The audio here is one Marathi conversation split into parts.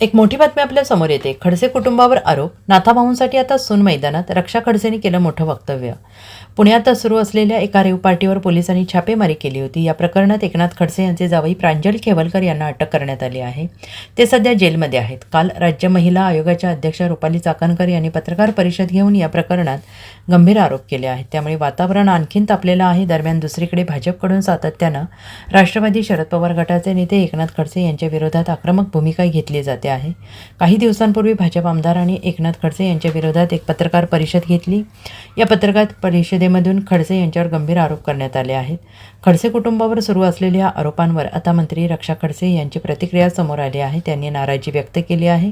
एक मोठी बातमी आपल्यासमोर येते. खडसे कुटुंबावर आरोप. नाथाभाऊंसाठी आता सून मैदानात रक्षा खडसेंनी केलं मोठं वक्तव्य. पुण्यात सुरू असलेल्या एका रेव पार्टीवर पोलिसांनी छापेमारी केली होती. या प्रकरणात एकनाथ खडसे यांचे जावई प्रांजल खेवलकर यांना अटक करण्यात आली आहे. ते सध्या जेलमध्ये आहेत. काल राज्य महिला आयोगाच्या अध्यक्षा रुपाली चाकणकर यांनी पत्रकार परिषद घेऊन या प्रकरणात गंभीर आरोप केले आहेत. त्यामुळे वातावरण आणखीन तापलेलं आहे. दरम्यान दुसरीकडे भाजपकडून सातत्यानं राष्ट्रवादी शरद पवार गटाचे नेते एकनाथ खडसे यांच्या विरोधात आक्रमक भूमिका घेतली जाते. आहे. काही दिवसांपूर्वी भाजप आमदारांनी एकनाथ खडसे यांच्या विरोधात एक पत्रकार परिषद घेतली. या पत्रकार परिषदेमधून खडसे यांच्यावर गंभीर आरोप करण्यात आले आहेत. खडसे कुटुंबावर सुरू असलेल्या आरोपांवर आता मंत्री रक्षा खडसे यांची प्रतिक्रिया समोर आली आहे. त्यांनी नाराजी व्यक्त केली आहे.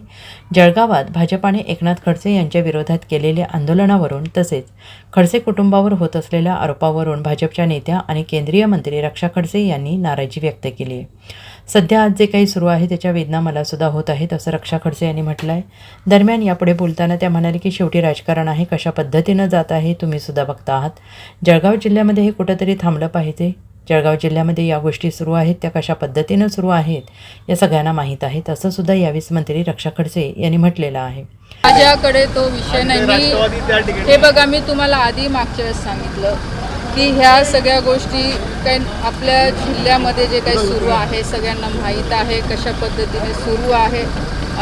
जळगावात भाजपाने एकनाथ खडसे यांच्या विरोधात केलेल्या आंदोलनावरून तसेच खडसे कुटुंबावर होत असलेल्या आरोपावरून भाजपच्या नेत्या आणि केंद्रीय मंत्री रक्षा खडसे यांनी नाराजी व्यक्त केली आहे. सध्या आज जे काही सुरू आहे त्याच्या वेदना मला सुद्धा होत आहेत असं रक्षा खडसे यांनी म्हटलं आहे दरम्यान यापुढे बोलताना त्या म्हणाले की शेवटी राजकारण आहे कशा पद्धतीनं जात आहे तुम्ही सुद्धा बघता आहात. जळगाव जिल्ह्यामध्ये हे कुठंतरी थांबलं पाहिजे. जळगाव जिल्ह्यामध्ये या गोष्टी सुरू आहेत त्या कशा पद्धतीनं सुरू आहेत या सगळ्यांना माहीत आहेत असं सुद्धा यावेळेस मंत्री रक्षा खडसे यांनी म्हटलेलं आहे. माझ्याकडे तो विषय नाही. हे बघा मी तुम्हाला आधी मागच्या वेळेस सांगितलं. की ह्या सगळ्या गोष्टी काही आपल्या जिल्ह्यामध्ये जे काही सुरू आहे सगळ्यांना माहीत आहे कशा पद्धतीने सुरू आहे.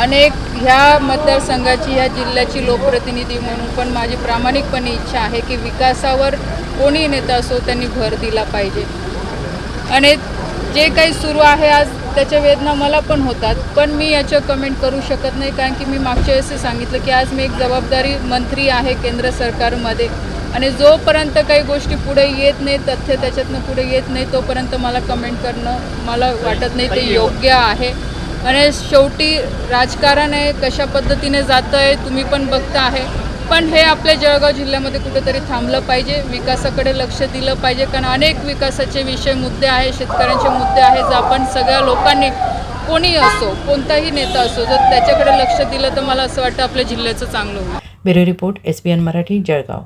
अनेक ह्या मतदारसंघाची ह्या जिल्ह्याची लोकप्रतिनिधी म्हणून पण माझी प्रामाणिकपणे इच्छा आहे की विकासावर कोणी नेता असो त्यांनी भर दिला पाहिजे. आणि जे काही सुरू आहे आज त्याच्या वेदना मला पण होतात पण मी याच्यावर कमेंट करू शकत नाही कारण की मी मागच्या वेळेस सांगितलं की आज मी एक जबाबदारी मंत्री आहे केंद्र सरकारमध्ये. आणि जोपर्यंत काही गोष्टी पुढे येत नाही तथ्य त्याच्यातनं पुढे येत नाही तोपर्यंत मला कमेंट करणं मला वाटत नाही ते योग्य आहे. आणि शेवटी राजकारण आहे कशा पद्धतीने जातं आहे तुम्ही पण बघता आहे पण हे आपल्या जळगाव जिल्ह्यामध्ये कुठेतरी थांबलं पाहिजे विकासाकडे लक्ष दिलं पाहिजे कारण अनेक विकासाचे विषय मुद्दे आहे शेतकऱ्यांचे मुद्दे आहेत जे आपण सगळ्या लोकांनी कोणी असो कोणताही नेता असो जर त्याच्याकडे लक्ष दिलं तर मला असं वाटतं आपल्या जिल्ह्याचं चांगलं होईल. Bureau report S N Marathi Jalgaon.